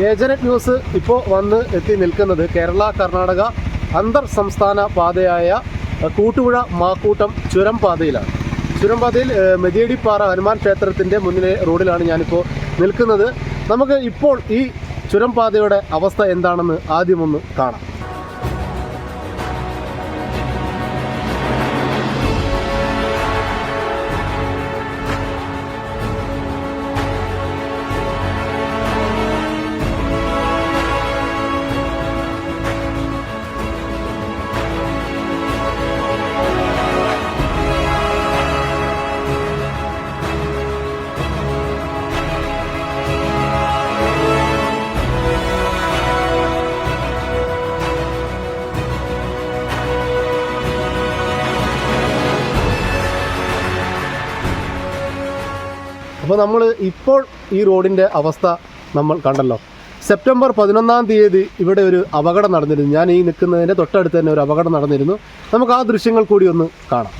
ഏജനറ്റ് news ഇപ്പോൾ വന്ന് എത്തി നിൽക്കുന്നത് കേരള കർണാടക അന്തർ സംസ്ഥാന പാതയായ കൂട്ടുപുഴ മാക്കൂട്ടം ചുരം പാതയിലാണ് ചുരം പാതയിൽ മെതിയടിപ്പാറ ഹനുമാൻ ക്ഷേത്രത്തിന്റെ മുന്നിലെ റോഡിലാണ് ഞാനിപ്പോൾ നിൽക്കുന്നത്. നമുക്ക് ഇപ്പോൾ ഈ ചുരം പാതയുടെ അവസ്ഥ എന്താണെന്ന് ആദ്യമൊന്ന് കാണാം. അപ്പോൾ നമ്മൾ ഇപ്പോൾ ഈ റോഡിന്റെ അവസ്ഥ നമ്മൾ കണ്ടല്ലോ. സെപ്റ്റംബർ പതിനൊന്നാം തീയതി ഇവിടെ ഒരു അപകടം നടന്നിരുന്നു. ഞാൻ ഈ നിൽക്കുന്നതിന്റെ തൊട്ടടുത്ത് തന്നെ ഒരു അപകടം നടന്നിരുന്നു. നമുക്ക് ആ ദൃശ്യങ്ങൾ കൂടി ഒന്ന് കാണാം.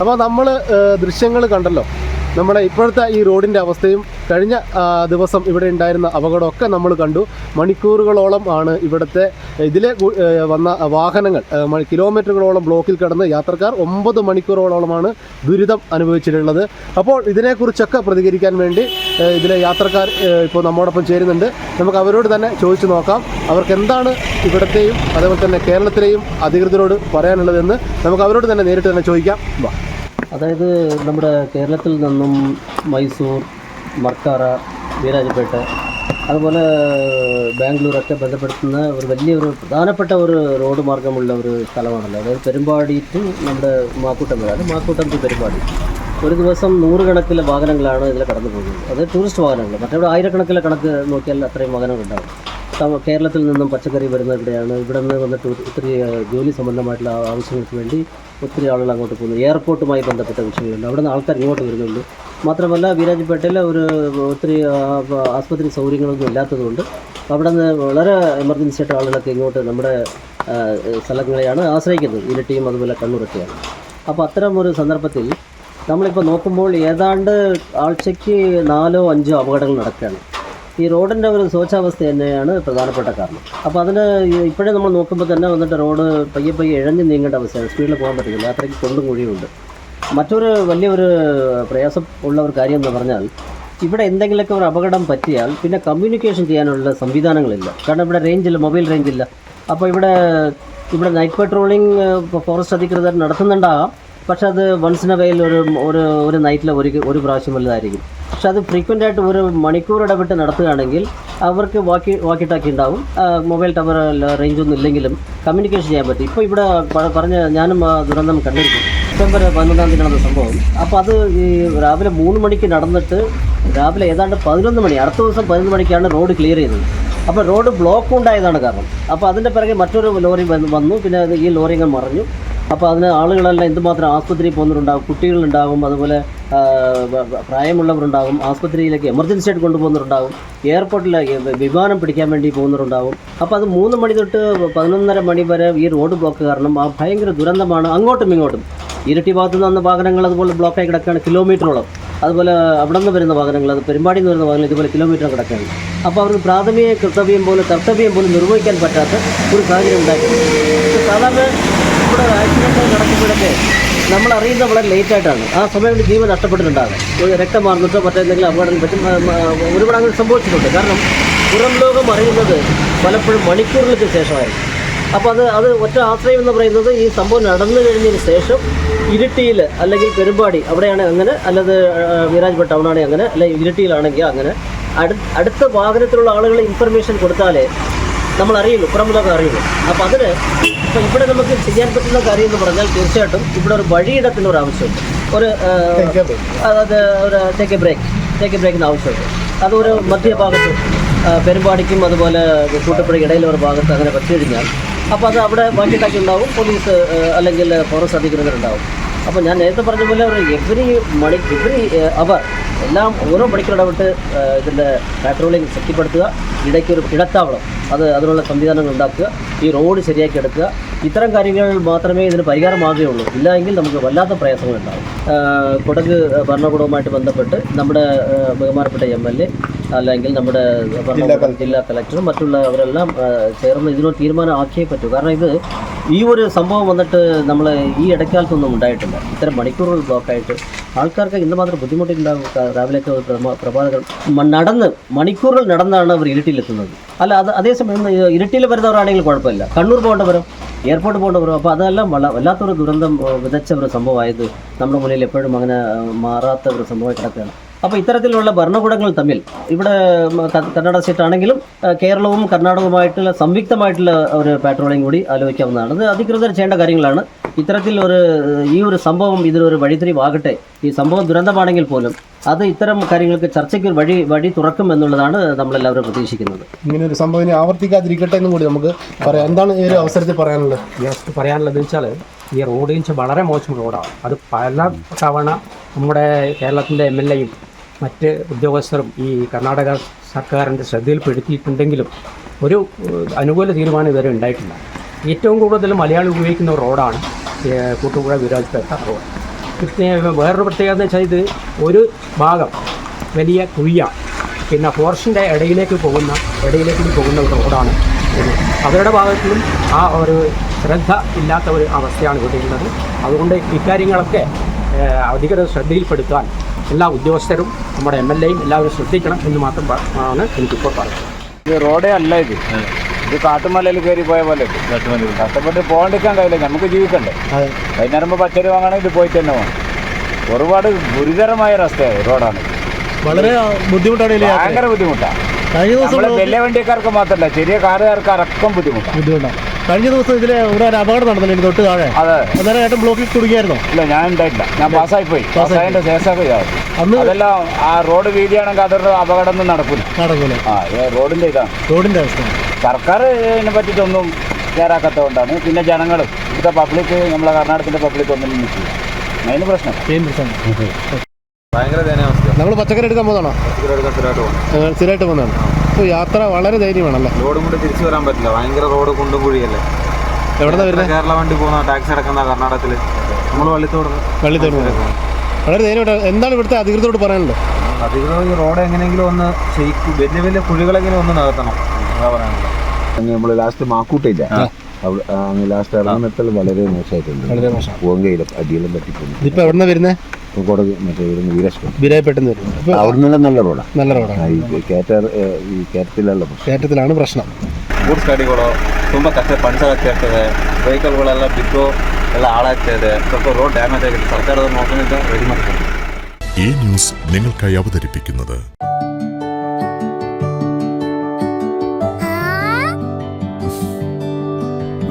അപ്പോൾ നമ്മൾ ദൃശ്യങ്ങൾ കണ്ടല്ലോ. നമ്മുടെ ഇപ്പോഴത്തെ ഈ റോഡിന്റെ അവസ്ഥയും കഴിഞ്ഞ ദിവസം ഇവിടെ ഉണ്ടായിരുന്ന അപകടമൊക്കെ നമ്മൾ കണ്ടു. മണിക്കൂറുകളോളം ആണ് ഇവിടുത്തെ ഇതിലെ വന്ന വാഹനങ്ങൾ കിലോമീറ്ററുകളോളം ബ്ലോക്കിൽ കിടന്ന് യാത്രക്കാർ ഒമ്പത് മണിക്കൂറോളമാണ് ദുരിതം അനുഭവിച്ചിട്ടുള്ളത്. അപ്പോൾ ഇതിനെക്കുറിച്ചൊക്കെ പ്രതികരിക്കാൻ വേണ്ടി ഇതിലെ യാത്രക്കാർ ഇപ്പോൾ നമ്മോടൊപ്പം ചേരുന്നുണ്ട്. നമുക്ക് അവരോട് തന്നെ ചോദിച്ചു നോക്കാം. അവർക്ക് എന്താണ് ഇവിടത്തെയും അതേപോലെ തന്നെ കേരളത്തിലെയും അധികൃതരോട് പറയാനുള്ളതെന്ന് നമുക്ക് അവരോട് തന്നെ നേരിട്ട് തന്നെ ചോദിക്കാം. വാ. അതായത് നമ്മുടെ കേരളത്തിൽ നിന്നും മൈസൂർ മർക്കാറ വീരാജപേട്ട അതുപോലെ ബാംഗ്ലൂരൊക്കെ ബന്ധപ്പെടുത്തുന്ന ഒരു വലിയൊരു പ്രധാനപ്പെട്ട ഒരു റോഡ് മാർഗമുള്ള ഒരു സ്ഥലമാണല്ലോ. അതായത് പെരുമ്പാടി ടു നമ്മുടെ മാക്കൂട്ടം വരെ അത് മാക്കൂട്ടം ടു പെരുമ്പാടി. ഒരു ദിവസം നൂറുകണക്കിലെ വാഹനങ്ങളാണ് ഇതിൽ കടന്നു പോകുന്നത് അത് ടൂറിസ്റ്റ് വാഹനങ്ങൾ. മറ്റേ ആയിരക്കണക്കിലെ കണക്ക് നോക്കിയാൽ അത്രയും വാഹനങ്ങളുണ്ടാകും തമ- കേരളത്തിൽ നിന്നും പച്ചക്കറി വരുന്ന ഇവിടെയാണ് ഇവിടെ നിന്ന് വന്നിട്ട് ഒത്തിരി ജോലി സംബന്ധമായിട്ടുള്ള ആവശ്യങ്ങൾക്ക് വേണ്ടി ഒത്തിരി ആളുകൾ അങ്ങോട്ട് പോകുന്നു. എയർപോർട്ടുമായി ബന്ധപ്പെട്ട വിഷയങ്ങളുണ്ട്. അവിടെ നിന്ന് ആൾക്കാർ ഇങ്ങോട്ട് വരുന്നുണ്ട്. മാത്രമല്ല വീരാജ്പേട്ടയിൽ ഒരു ഒത്തിരി ആസ്പത്രി സൗകര്യങ്ങളൊന്നും ഇല്ലാത്തതുകൊണ്ട് അവിടെ നിന്ന് വളരെ എമർജൻസി ആയിട്ട് ആളുകളൊക്കെ ഇങ്ങോട്ട് നമ്മുടെ സ്ഥലങ്ങളെയാണ് ആശ്രയിക്കുന്നത്. ഇരട്ടിയും അതുപോലെ കണ്ണൂരൊക്കെയാണ്. അപ്പോൾ അത്തരം ഒരു സന്ദർഭത്തിൽ നമ്മളിപ്പോൾ നോക്കുമ്പോൾ ഏതാണ്ട് ആഴ്ചയ്ക്ക് നാലോ അഞ്ചോ അപകടങ്ങൾ നടക്കുകയാണ്. ഈ റോഡിന്റെ ഒരു ശോചാവസ്ഥ തന്നെയാണ് പ്രധാനപ്പെട്ട കാരണം. അപ്പോൾ അതിന് ഇപ്പോഴേ നമ്മൾ നോക്കുമ്പോൾ തന്നെ വന്നിട്ട് റോഡ് പയ്യെ പയ്യെ ഇഴഞ്ഞ് നീങ്ങേണ്ട അവസ്ഥയാണ്. സ്പീഡിൽ പോകാൻ പറ്റുന്നില്ല അത്രയ്ക്ക് കൊണ്ടും കുഴിയുണ്ട് മറ്റൊരു വലിയൊരു പ്രയാസം ഉള്ള ഒരു കാര്യം എന്ന് പറഞ്ഞാൽ ഇവിടെ എന്തെങ്കിലുമൊക്കെ ഒരു അപകടം പറ്റിയാൽ പിന്നെ കമ്മ്യൂണിക്കേഷൻ ചെയ്യാനുള്ള സംവിധാനങ്ങളില്ല. കാരണം ഇവിടെ റേഞ്ചില്ല മൊബൈൽ റേഞ്ചില്ല അപ്പോൾ ഇവിടെ ഇവിടെ നൈറ്റ് പെട്രോളിങ് ഫോറസ്റ്റ് അധികൃതർ നടത്തുന്നുണ്ടാകാം പക്ഷെ അത് വൺസ് ഇൻ വെയിൽ ഒരു ഒരു നൈറ്റിൽ ഒരു ഒരു പ്രാവശ്യം വലുതായിരിക്കും. പക്ഷെ അത് ഫ്രീക്വന്റ് ആയിട്ട് ഒരു മണിക്കൂർ ഇടപെട്ട് നടത്തുകയാണെങ്കിൽ അവർക്ക് വാക്കി വാക്കി ടാക്കി ഉണ്ടാവും മൊബൈൽ ടവർ റേഞ്ച് ഒന്നും ഇല്ലെങ്കിലും കമ്മ്യൂണിക്കേഷൻ ചെയ്യാൻ പറ്റും. ഇപ്പോൾ ഇവിടെ പറഞ്ഞ ഞാനും ദുരന്തം കണ്ടിരിക്കും. ഡിസംബർ പതിനൊന്നാം തീയതി നടന്ന സംഭവം. അപ്പോൾ അത് ഈ രാവിലെ മൂന്ന് മണിക്ക് നടന്നിട്ട് രാവിലെ ഏതാണ്ട് പതിനൊന്ന് മണി അടുത്ത ദിവസം പതിനൊന്ന് മണിക്കാണ് റോഡ് ക്ലിയർ ചെയ്തത്. അപ്പോൾ റോഡ് ബ്ലോക്ക് ഉണ്ടായതാണ് കാരണം. അപ്പോൾ അതിന്റെ പിറകെ മറ്റൊരു ലോറി വന്നു. പിന്നെ ഈ ലോറി അങ്ങ് മറിഞ്ഞു. അപ്പോൾ അതിന് ആളുകളെല്ലാം എന്തുമാത്രം ആസ്പത്രിയിൽ പോകുന്നവരുണ്ടാകും കുട്ടികളുണ്ടാകും അതുപോലെ പ്രായമുള്ളവരുണ്ടാകും ആസ്പത്രിയിലേക്ക് എമർജൻസി ആയിട്ട് കൊണ്ടുപോകുന്നവരുണ്ടാകും എയർപോർട്ടിൽ വിമാനം പിടിക്കാൻ വേണ്ടി പോകുന്നവരുണ്ടാകും അപ്പോൾ അത് മൂന്ന് മണി തൊട്ട് പതിനൊന്നര മണി വരെ ഈ റോഡ് ബ്ലോക്ക് കാരണം ആ ഭയങ്കര ദുരന്തമാണ് അങ്ങോട്ടും ഇങ്ങോട്ടും. ഇരട്ടി ഭാഗത്തു നിന്ന് വാഹനങ്ങൾ അതുപോലെ ബ്ലോക്കായി കിടക്കുകയാണ് കിലോമീറ്ററോളം അതുപോലെ അവിടെ നിന്ന് വരുന്ന വാഹനങ്ങൾ അത് പെരുമ്പാടിയിൽ നിന്ന് വരുന്ന വാഹനങ്ങൾ ഇതുപോലെ കിലോമീറ്റർ കിടക്കുകയാണ്. അപ്പോൾ അവർക്ക് പ്രാഥമിക കർത്തവ്യം പോലും കർത്തവ്യം പോലും നിർവഹിക്കാൻ പറ്റാത്ത ഒരു സാഹചര്യം ഉണ്ടായിരുന്നു സാധാരണ ഇവിടെ ആക്സിഡന്റ് നടക്കുമ്പോഴൊക്കെ നമ്മൾ അറിയുന്നത് വളരെ ലേറ്റ് ആയിട്ടാണ്. ആ സമയം ജീവൻ നഷ്ടപ്പെട്ടിട്ടുണ്ടാകും ഒരു രക്തം മാർന്നിട്ടോ മറ്റെന്തെങ്കിലും അപകടം പറ്റും ഒരുപാട് അങ്ങനെ സംഭവിച്ചിട്ടുണ്ട്. കാരണം പുറം ലോകം അറിയുന്നത് പലപ്പോഴും മണിക്കൂറുകൾക്ക് ശേഷമായിരിക്കും. അപ്പോൾ അത് അത് ഒറ്റ ആശ്രയം എന്ന് പറയുന്നത് ഈ സംഭവം നടന്നു കഴിഞ്ഞതിന് ശേഷം ഇരിട്ടിയിൽ അല്ലെങ്കിൽ പെരുമ്പാടി അവിടെയാണ് അങ്ങനെ അല്ലത് ഭട്ട് ടൗണാണെങ്കിൽ അങ്ങനെ അല്ലെങ്കിൽ ഇരിട്ടിയിലാണെങ്കിൽ അങ്ങനെ അടു അടുത്ത വാഹനത്തിലുള്ള ആളുകൾ ഇൻഫർമേഷൻ കൊടുത്താലേ നമ്മൾ അറിയുള്ളൂ പുറം ലോകം അറിയുള്ളൂ. അപ്പോൾ അതിന് ഇപ്പോൾ ഇവിടെ നമുക്ക് ചെയ്യാൻ പറ്റുന്ന കാര്യം എന്ന് പറഞ്ഞാൽ തീർച്ചയായിട്ടും ഇവിടെ ഒരു വഴിയിടത്തിന് ഒരു ആവശ്യമുണ്ട്. ഒരു അതായത് ഒരു take a break take a ബ്രേക്കിന് ആവശ്യമുണ്ട്. അതൊരു മധ്യഭാഗത്ത് പെരുമ്പാടിക്കും അതുപോലെ കൂട്ടപ്പുഴ ഇടയിലെ ഒരു ഭാഗത്ത് അങ്ങനെ പറ്റി കഴിഞ്ഞാൽ അപ്പോൾ അത് അവിടെ ബാക്കിയുണ്ടാക്കി ഉണ്ടാവും. പോലീസ് അല്ലെങ്കിൽ ഫോറസ്റ്റ് അധികൃതരുണ്ടാവും. അപ്പോൾ ഞാൻ നേരത്തെ പറഞ്ഞ പോലെ എവറി മണി എവറി അവർ എല്ലാം ഓരോ മണിക്കൂർ ഇടപെട്ട് ഇതിന്റെ പാട്രോളിംഗ് ശക്തിപ്പെടുത്തുക ഇടയ്ക്ക് ഒരു ഇടത്താവളം അത് അതിനുള്ള സംവിധാനങ്ങൾ ഉണ്ടാക്കുക ഈ റോഡ് ശരിയാക്കി എടുക്കുക. ഇത്തരം കാര്യങ്ങൾ മാത്രമേ ഇതിന് പരിഹാരമാകുകയുള്ളൂ. ഇല്ല നമുക്ക് വല്ലാത്ത പ്രയാസങ്ങളുണ്ടാകും. കൊടക് ഭരണകൂടവുമായിട്ട് ബന്ധപ്പെട്ട് നമ്മുടെ ബഹുമാനപ്പെട്ട എം എൽ എ അല്ലെങ്കിൽ നമ്മുടെ ജില്ലാ കളക്ടറും മറ്റുള്ളവരെല്ലാം ചേർന്ന് ഇതിനൊരു തീരുമാനം ആക്കിയേ പറ്റൂ. കാരണം ഇത് ഈ ഒരു സംഭവം വന്നിട്ട് നമ്മൾ ഈ ഇടയ്ക്കാലത്തൊന്നും ഉണ്ടായിട്ടില്ല. ഇത്തരം മണിക്കൂറുകൾ ബ്ലോക്കായിട്ട് ആൾക്കാർക്ക് ഇന്നുമാത്രം ബുദ്ധിമുട്ടുണ്ടാകും ക- രാവിലെയൊക്കെ ഒരു പ്രമാ- നടന്ന് മണിക്കൂറുകൾ നടന്നാണ് അവർ ഇരുട്ടിയിലെത്തുന്നത്. അല്ല അത് അതേസമയം ഇരുട്ടിയിൽ വരുന്നവരാണെങ്കിൽ കുഴപ്പമില്ല. കണ്ണൂർ പോകേണ്ടവരും? എയർപോർട്ട് പോകേണ്ടവരും? അപ്പോൾ അതെല്ലാം വല്ല വല്ലാത്തൊരു ദുരന്തം വിതച്ച ഒരു സംഭവമായത് നമ്മുടെ മുന്നിൽ എപ്പോഴും അങ്ങനെ മാറാത്ത ഒരു സംഭവമായി കിടക്കുകയാണ്. അപ്പോൾ ഇത്തരത്തിലുള്ള ഭരണകൂടങ്ങൾ തമ്മിൽ ഇവിടെ കന്നഡ കർണാടക സ്റ്റേറ്റ് ആണെങ്കിലും കേരളവും കർണാടകവുമായിട്ടുള്ള സംയുക്തമായിട്ടുള്ള ഒരു പാട്രോളിംഗ് കൂടി ആലോചിക്കാവുന്നതാണ്. അത് അധികൃതർ ചെയ്യേണ്ട കാര്യങ്ങളാണ്. ഇത്തരത്തിൽ ഒരു ഈ ഒരു സംഭവം ഇതിനൊരു വഴിത്തിരിവാകട്ടെ. ഈ സംഭവം ദുരന്തമാണെങ്കിൽ പോലും അത് ഇത്തരം കാര്യങ്ങൾക്ക് ചർച്ചയ്ക്ക് വഴി വഴി തുറക്കും എന്നുള്ളതാണ് നമ്മളെല്ലാവരും പ്രതീക്ഷിക്കുന്നത്. ഇങ്ങനെ ഒരു സംഭവം ആവർത്തിക്കാതിരിക്കട്ടെ എന്നും കൂടി നമുക്ക് പറയാം. എന്താണ് ഈ ഒരു അവസരത്തിൽ പറയാനുള്ളത്? ജസ്റ്റ് പറയാനുള്ളത് വെച്ചാൽ ഈ റോഡ് വെച്ചാൽ വളരെ മോശം റോഡാണ്. അത് പല തവണ നമ്മുടെ കേരളത്തിന്റെ എം എൽ എയും മറ്റ് ഉദ്യോഗസ്ഥരും ഈ കർണാടക സർക്കാരിന്റെ ശ്രദ്ധയിൽപ്പെടുത്തിയിട്ടുണ്ടെങ്കിലും ഒരു അനുകൂല തീരുമാനം ഇതുവരെ ഉണ്ടായിട്ടില്ല. ഏറ്റവും കൂടുതൽ മലയാളി ഉപയോഗിക്കുന്ന റോഡാണ് കൂട്ടുപുഴ വിരാജ്പേട്ട റോഡ്. പിന്നെ വേറൊരു പ്രത്യേകത എന്ന് വെച്ചാൽ ഇത് ഒരു ഭാഗം വലിയ കുഴിയാണ്. പിന്നെ ഫോറസ്റ്റിന്റെ ഇടയിലേക്ക് പോകുന്ന ഇടയിലേക്ക് പോകുന്ന ഒരു റോഡാണ് അവരുടെ ഭാഗത്തിലും ആ ഒരു ശ്രദ്ധ ഇല്ലാത്ത ഒരു അവസ്ഥയാണ് ഇവിടെ ഉള്ളത്. അതുകൊണ്ട് ഇക്കാര്യങ്ങളൊക്കെ അധികൃതർ ശ്രദ്ധയിൽപ്പെടുത്താൻ എല്ലാ ഉദ്യോഗസ്ഥരും നമ്മുടെ എം എൽ എയും എല്ലാവരും ശ്രദ്ധിക്കണം എന്ന് മാത്രം ആണ് എനിക്കിപ്പോൾ പറയുന്നത്. ഇത് റോഡേ അല്ല ഇത്. ഇത് കാട്ടുമലയിൽ കയറി പോയ പോലെ. കഷ്ടപ്പെട്ട് പോകാണ്ടിരിക്കാൻ കഴിയില്ല. നമുക്ക് ജീവിക്കണ്ടേ? വൈകുന്നേരം പച്ചരി വാങ്ങണമെങ്കിൽ ഇത് പോയിട്ട് തന്നെ പോകണം ഒരുപാട് ഗുരുതരമായ ഒരവസ്ഥയാണ് റോഡാണ്. വളരെ ബുദ്ധിമുട്ടാണ് യാത്ര. ഭയങ്കര ബുദ്ധിമുട്ടാണ് കഴിഞ്ഞ ദിവസം വലിയ വണ്ടിക്കാർക്ക് മാത്രമല്ല ചെറിയ കാറുകാർക്ക് അടക്കം ബുദ്ധിമുട്ടാണ് ബുദ്ധിമുട്ടാണ്. കഴിഞ്ഞ ദിവസം ഇതിലെ ഇവിടെ ഒരു അപകടം നടന്നില്ല ഇനി തൊട്ട് താഴെ? അതെ. അന്നേരം ഏട്ടൻ ബ്ലോക്കിൽ കുടുങ്ങിയായിരുന്നു? ഇല്ല ഞാൻ ഉണ്ടായിട്ടില്ല. ഞാൻ പാസ്സായി പോയി പാസ്സായതിന്റെ ശേഷമൊക്കെ അന്ന് അതെല്ലാം ആ റോഡ് വീതിയാണെങ്കിൽ അതൊരു അപകടം ഒന്നും നടക്കില്ല നടക്കൂല. ആ റോഡിന്റെ ഇതാണ്. റോഡിന്റെ അവസ്ഥ. സർക്കാർ ഇതിനെ പറ്റിയിട്ടൊന്നും കേറാക്കാത്തതുകൊണ്ടാണ് പിന്നെ ജനങ്ങളും ഇവിടുത്തെ പബ്ലിക് നമ്മളെ കർണാടകത്തിന്റെ പബ്ലിക് ഒന്നും മെയിൻ പ്രശ്നം. മെയിൻ പ്രശ്നം. നമ്മൾ പച്ചക്കറി എടുക്കാൻ പോകുന്നതാണോ? സ്ഥിരമായിട്ട് പോകുന്നതാണ്. അപ്പോൾ യാത്ര വളരെ ധൈര്യമാണല്ലേ? റോഡും കൊണ്ട് തിരിച്ചു വരാൻ പറ്റില്ല. ഭയങ്കര റോഡ് കുണ്ടും കുഴിയല്ലേ? എവിടെ വരുന്നത് കേരള വണ്ടി പോകുന്ന ടാക്സി അടക്കുന്ന കർണാടകത്തിൽ നമ്മൾ വള്ളിത്തോട് വള്ളിത്തോട് വളരെ ധൈര്യമായിട്ട് എന്താണ് ഇവിടുത്തെ അധികൃതരോട് പറയാനുള്ളത്? അധികൃതർ ഈ റോഡ് എങ്ങനെയെങ്കിലും ഒന്ന് ശരിക്കും വലിയ വലിയ കുഴികളെങ്കിലും ഒന്ന് നികത്തണം. അതാ പറയാനുള്ളത്. നമ്മൾ ലാസ്റ്റ് മാക്കൂട്ടില്ല അവിടെ അങ്ങ് ലാസ്റ്റ് ഇറങ്ങുന്നിടത്തിൽ വളരെ മോശമായിട്ടുണ്ട്. വളരെ മോശം. പൂങ്കയിലും അടിയെല്ലാം പറ്റിപ്പോയി ഇതിപ്പോൾ എവിടെ നിന്ന് വരുന്നത് ഇപ്പോൾ കൊടക് മറ്റേ ഇവിടുന്ന് വീരശ്വരം ബിരായി പെട്ടെന്ന് വരും അപ്പോൾ അവിടെ നിന്നെല്ലാം നല്ല റോഡാണ് നല്ല റോഡാണ് ಈ ಕೇಟ ಈ ಕೇರ್ತಿಲ್ಲ ಪ್ರಶ್ನೆ കയറ്റത്തിലാണ് പ്രശ്നം ಗೂಡ್ಸ್ ಗಾಡಿಗಳು ತುಂಬ ಕಷ್ಟ ಪಂಚರ್ ಆಗ್ತಾ ಇರ್ತದೆ ವೆಹಿಕಲ್ಗಳೆಲ್ಲ ಬಿದ್ದು ಎಲ್ಲ ಹಾಳಾಗ್ತಾ ಇದೆ ಸ್ವಲ್ಪ ರೋಡ್ ಡ್ಯಾಮೇಜ್ ಆಗಿದೆ ಸರ್ಕಾರದವ್ರು ನೋಡ್ಕೊಂಡಿದ್ದ ರೆಡಿ ಮಾಡ್ತಾರೆ ഈ ന്യൂസ് നിങ്ങൾക്കായി അവതരിപ്പിക്കുന്നത്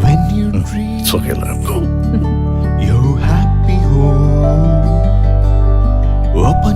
When you dream your